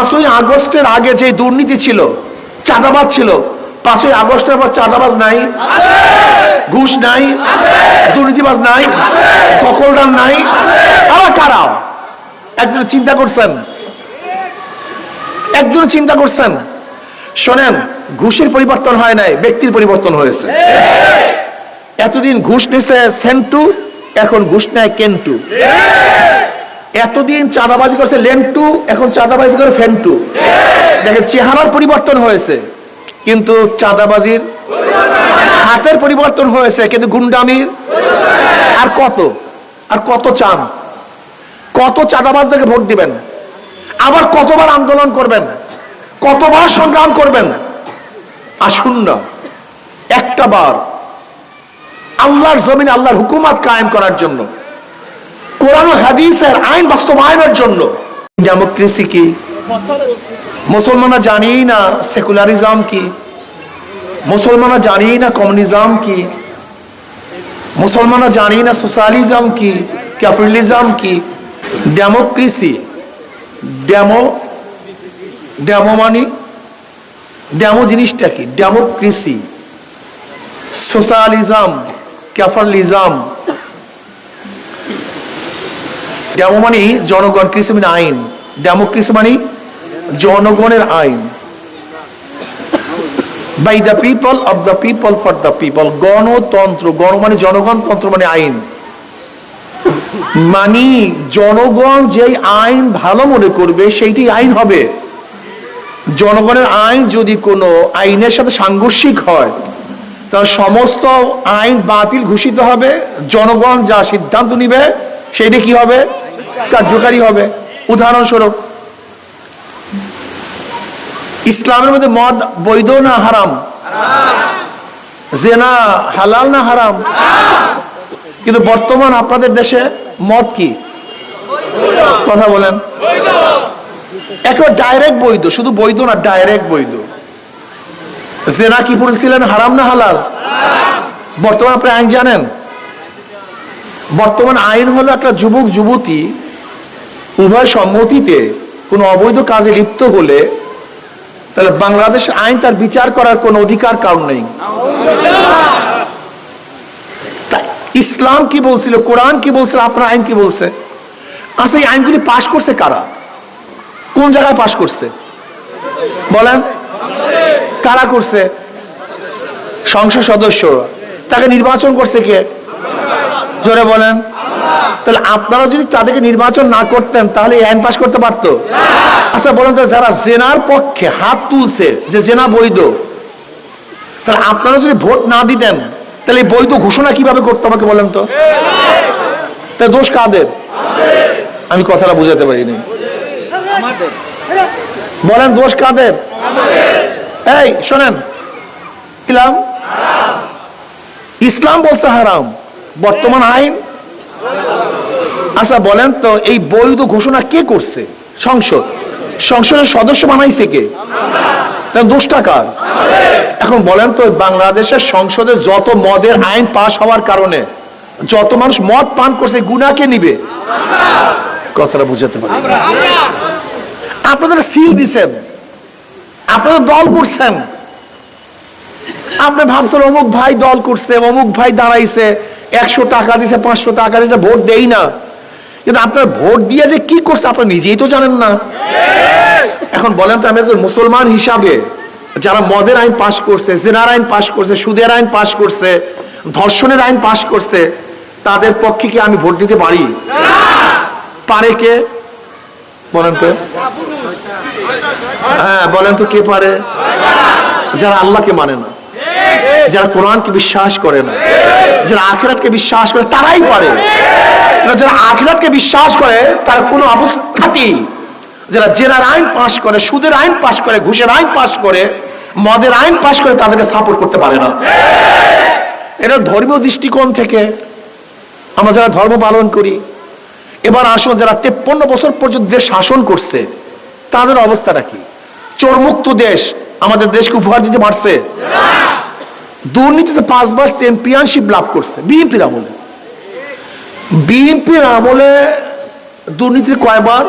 পাঁচই আগস্টের আগে যে দুর্নীতি ছিল, চাঁদাবাজ ছিল, পাঁচই আগস্টের পর চাঁদাবাজ নাই, ঘুষ নাই, দুর্নীতিবাজ নাই দখলদার নাই, আবার কারা? একজন চিন্তা করছেন। একজন চিন্তা করছেন, শোনেন, ঘুষের পরিবর্তন হয় নাই, ব্যক্তির পরিবর্তন হয়েছে। এতদিন ঘুষ নিছে সেন্টু, এখন ঘুষ নেয় কেন্টু। এতদিন চাঁদাবাজি করছে লেন্টু, এখন চাঁদাবাজি করে ফেন্টু। দেখেন, চেহারার পরিবর্তন হয়েছে, কিন্তু চাঁদাবাজির হাতের পরিবর্তন হয়েছে, কিন্তু গুন্ডামির আর কত? আর কত চান? কত চাঁদাবাজ চাঁদাবাজদেরকে ভোট দিবেন? আবার কতবার আন্দোলন করবেন? কতবার সংগ্রাম করবেন? আসুন না। একটা বার। আল্লাহর জমিন আল্লাহর হুকুমাত কায়েম করার জন্য। কোরআন হাদিসের আইন বাস্তবায়নের জন্য। ডেমোক্রেসি কি? মুসলমানরা জানি না সেকুলারিজম কি? মুসলমানরা জানি না কমিউনিজম কি? মুসলমানরা জানি না সোশ্যালিজম কি? ক্যাপিটালিজম কি? ডেমোক্রেসি ডেমো ডেমো মানে? ডেমো জিনিসটা কি? ডেমোক্রেসি সোশ্যালিজম ক্যাপিটালিজম ডেমো মানে জনগণ, কৃষি মানে আইন, ডেমোক্রেসি মানে জনগণের আইন। By the people of the people for the people গণতন্ত্র, গণ মানে জনগণ, তন্ত্র মানে আইন। মানে জনগণ যেই আইন ভালো মনে করবে, সেইটি আইন হবে। জনগণের আইন যদি কোনো আইনের সাথে সাংঘর্ষিক হয় তাহলে সমস্ত আইন বাতিল ঘোষিত হবে, জনগণ যা সিদ্ধান্ত নিবে সেইটা কি হবে? কার্যকারী হবে। উদাহরণস্বরূপ, ইসলামের মধ্যে মদ বৈধ না হারাম? জেনা হালাল না হারাম? কিন্তু বর্তমান আপনাদের দেশে মদ কি? কথা বলেন। একেবারে ডাইরেক্ট বৈধ, শুধু বৈধ না ডাইরেক্ট বৈধ। জেনা কি বলছিলেন, হারাম না হালাল? বর্তমান আপনি আইন জানেন? বর্তমান আইন হলো একটা যুবক, যুবতী উভয় সম্মতিতে কোনো অবৈধ কাজে লিপ্ত হলে তাহলে বাংলাদেশ আইন তার বিচার করার কোনো অধিকার কারণ নেই। ইসলাম কি বলছিল, কোরআন কি বলছিল, আপনার আইন কি বলছে? আচ্ছা এই আইনগুলি পাশ করছে কারা? কোন জায়গায় পাশ করছে? বলেন। কারা করছে? সংসদ সদস্য তাকে নির্বাচন করছে কে? জোরে বলেন। তাহলে আপনারা যদি তাদেরকে নির্বাচন না করতেন, তাহলে আইন পাশ করতে পারতো? আচ্ছা বলেন তো, যারা জেনার পক্ষে হাত তুলছে, যে জেনা বৈধ, তাহলে আপনারা যদি ভোট না দিতেন, তাহলে বৈধ ঘোষণা কীভাবে করতে আমাকে বলেন তো? তা দোষ কাদের? আমি কথাটা বুঝাতে পারিনি। বলেন, দোষ কাদের? এই, শোনেন। ইসলাম? ইসলাম বলছে হারাম। বর্তমান আইন আচ্ছা বলেন তো, এই বৈধ ঘোষণা কে করছে? সংসদ। সংসদের সদস্য বানাইছে কে? দোষটা কার? এখন বলেন তো, বাংলাদেশের সংসদে যত মদের আইন পাশ হওয়ার কারণে যত মানুষ মদ পান করছে গুণা কে নিবে? কথাটা বুঝাতে পারি। আপনাদের সিল দিছেন। আপনাদের দল করছেন। আপনি ভাবছেন, অমুক ভাই দল করছে, অমুক ভাই দাঁড়াইছে। একশো টাকা দিছে, পাঁচশো টাকা দিছে ভোট দেই না। কিন্তু আপনার ভোট দিয়ে যে কি করছে আপনি নিজেই তো জানেন না। এখন বলেন তো আমি একজন মুসলমান হিসাবে, যারা মদের আইন পাশ করছে, জেনার আইন পাশ করছে, সুদের আইন পাশ করছে, ধর্ষণের আইন পাশ করছে, তাদের পক্ষে কি আমি ভোট দিতে পারি? পারে কে? বলেন তো। হ্যাঁ বলেন তো কে পারে? যারা আল্লাহকে মানে না। যারা কোরআনকে বিশ্বাস করে না, যারা আখিরাতকে বিশ্বাস করে, তারাই পারে। যারা আখিরাতকে বিশ্বাস করে, তারা কোনো অবস্থাতেই, যারা জেনার আইন পাশ করে, সুদের আইন পাশ করে, ঘুষের আইন পাশ করে, মদের আইন পাশ করে, তাদেরকে সাপোর্ট করতে পারে না। এটা ধর্মীয় দৃষ্টিকোণ থেকে আমরা যারা ধর্ম পালন করি, এবার আসুন যারা তেপ্পন্ন বছর পর্যন্ত দেশ শাসন করছে, তাদের অবস্থাটা কি? চোরমুক্ত দেশ আমাদের দেশকে উপহার দিতে পারছে? দুর্নীতিতে পাঁচবার চ্যাম্পিয়নশিপ লাভ করছে, বিএনপির আমলে। বিএনপির আমলে দুর্নীতি কয়বার?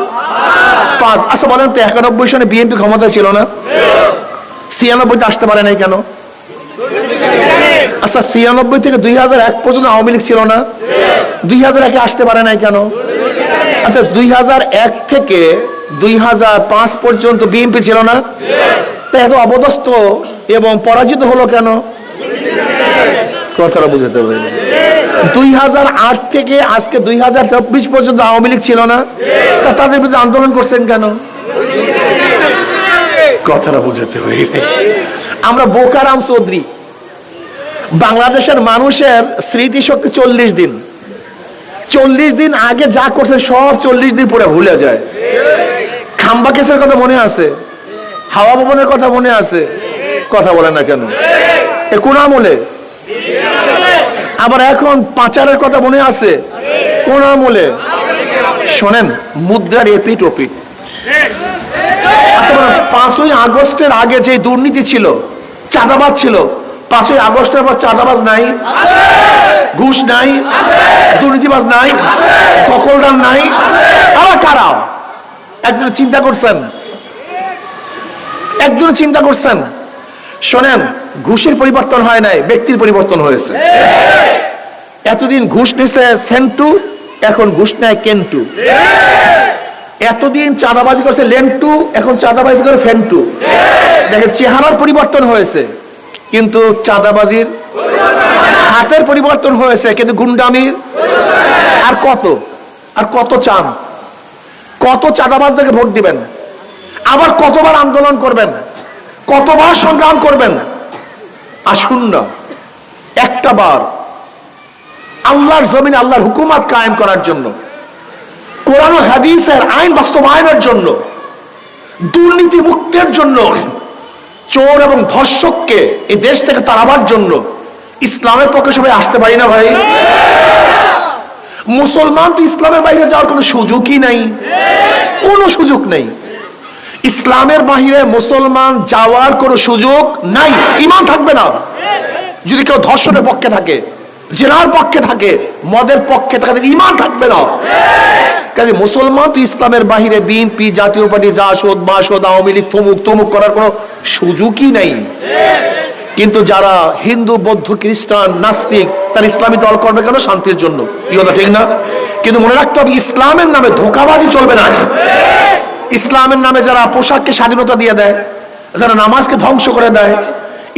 পাঁচ। আচ্ছা বলেন তো, একানব্বই সনে বিএনপি ক্ষমতায় ছিল না? ছিয়ানব্বইতে আসতে পারে নাই কেন? আচ্ছা ছিয়ানব্বই থেকে দুই হাজার এক পর্যন্ত আওয়ামী লীগ ছিল না? দুই হাজার একে আসতে পারে নাই কেন? আচ্ছা দুই হাজার এক থেকে দুই হাজার পাঁচ পর্যন্ত বিএনপি ছিল না? তা এত অবদস্ত এবং পরাজিত হলো কেন? কথাটা বুঝতে পারি দুই হাজার আট থেকে আজকে দুই হাজার চব্বিশ পর্যন্ত আওয়ামী লীগ ছিল না? তা তাদের বিরুদ্ধে আন্দোলন করছেন কেন? কথাটা বুঝতে পারি আমরা বোকারাম চৌধুরী। বাংলাদেশের মানুষের স্মৃতিশক্তি চল্লিশ দিন। চল্লিশ দিন আগে যা করছে সব চল্লিশ দিন পরে ভুলে যায়। খাম্বা কেসের কথা মনে আছে? হাওয়া ভবনের কথা মনে আছে? কথা বলে না কেন? এ কোন আমলে? আবার এখন পাচারের কথা মনে আছে? কোন আমলে? শোনেন, মুদ্রার এপিট ওপিট আচ্ছা পাঁচই আগস্টের আগে যে দুর্নীতি ছিল, চাঁদাবাজ ছিল, পাঁচই আগস্টের পর চাঁদাবাজ নাই? ঘুষ নাই? দুর্নীতিবাজ নাই? দখলদার নাই? আবার কারা? একজন চিন্তা করছেন। একজন চিন্তা করছেন। শোনেন ঘুষের পরিবর্তন হয় নাই ব্যক্তির পরিবর্তন হয়েছে। এতদিন ঘুষ নিছে সেন্টু এখন ঘুষ নেয় কেন্টু। এতদিন চাঁদাবাজি করছে লেন্টু এখন চাঁদাবাজি করে ফেন্টু। দেখেন চেহারার পরিবর্তন হয়েছে কিন্তু চাঁদাবাজির হাতের পরিবর্তন হয়েছে কিন্তু গুন্ডামির আর কত? আর কত চান কত চাঁদাবাজদেরকে ভোট দিবেন? আবার কতবার আন্দোলন করবেন? কতবার সংগ্রাম করবেন? আসুন না। একটা বার আল্লাহর জমিনে আল্লাহর হুকুমাত কায়েম করার জন্য, কোরআন হাদিসের আইন বাস্তবায়নের জন্য দুর্নীতি মুক্তের জন্য, চোর এবং ধর্ষককে এই দেশ থেকে তাড়াবার জন্য ইসলামের পক্ষে সবাই আসতে পারি না ভাই? মুসলমান তো ইসলামের বাইরে যাওয়ার কোনো সুযোগই নাই। কোনো সুযোগ নেই। ইসলামের বাহিরে মুসলমান যাওয়ার কোনো সুযোগ নাই। ইমান থাকবে না। যদি কেউ ধর্ষণের পক্ষে থাকে, জেনার পক্ষে থাকে, মদের পক্ষে থাকে ইমান থাকবে না। কাজে মুসলমান তো ইসলামের বাহিরে বিএনপি, জাতীয় পার্টি, যা জাসদ বাসদ আওয়ামী লীগ তমুক তমুক করার কোনো সুযোগই নেই। কিন্তু যারা হিন্দু, বৌদ্ধ, খ্রিস্টান, নাস্তিক, তার ইসলামী দল করবে কেন শান্তির জন্য? ঠিক না? কিন্তু মনে রাখতে হবে, ইসলামের নামে ধোকাবাজি চলবে না। ইসলামের নামে যারা পোশাককে স্বাধীনতা দিয়ে দেয়, যারা নামাজকে ধ্বংস করে দেয়,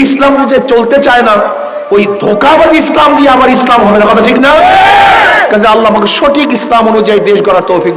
ইসলাম যে চলতে চায় না, ওই ধোকাবাজ ইসলাম দিয়ে আবার ইসলাম হবে না। কথা ঠিক না? কাজে আল্লাহ আমাকে সঠিক ইসলাম অনুযায়ী দেশ গড়ার তৌফিক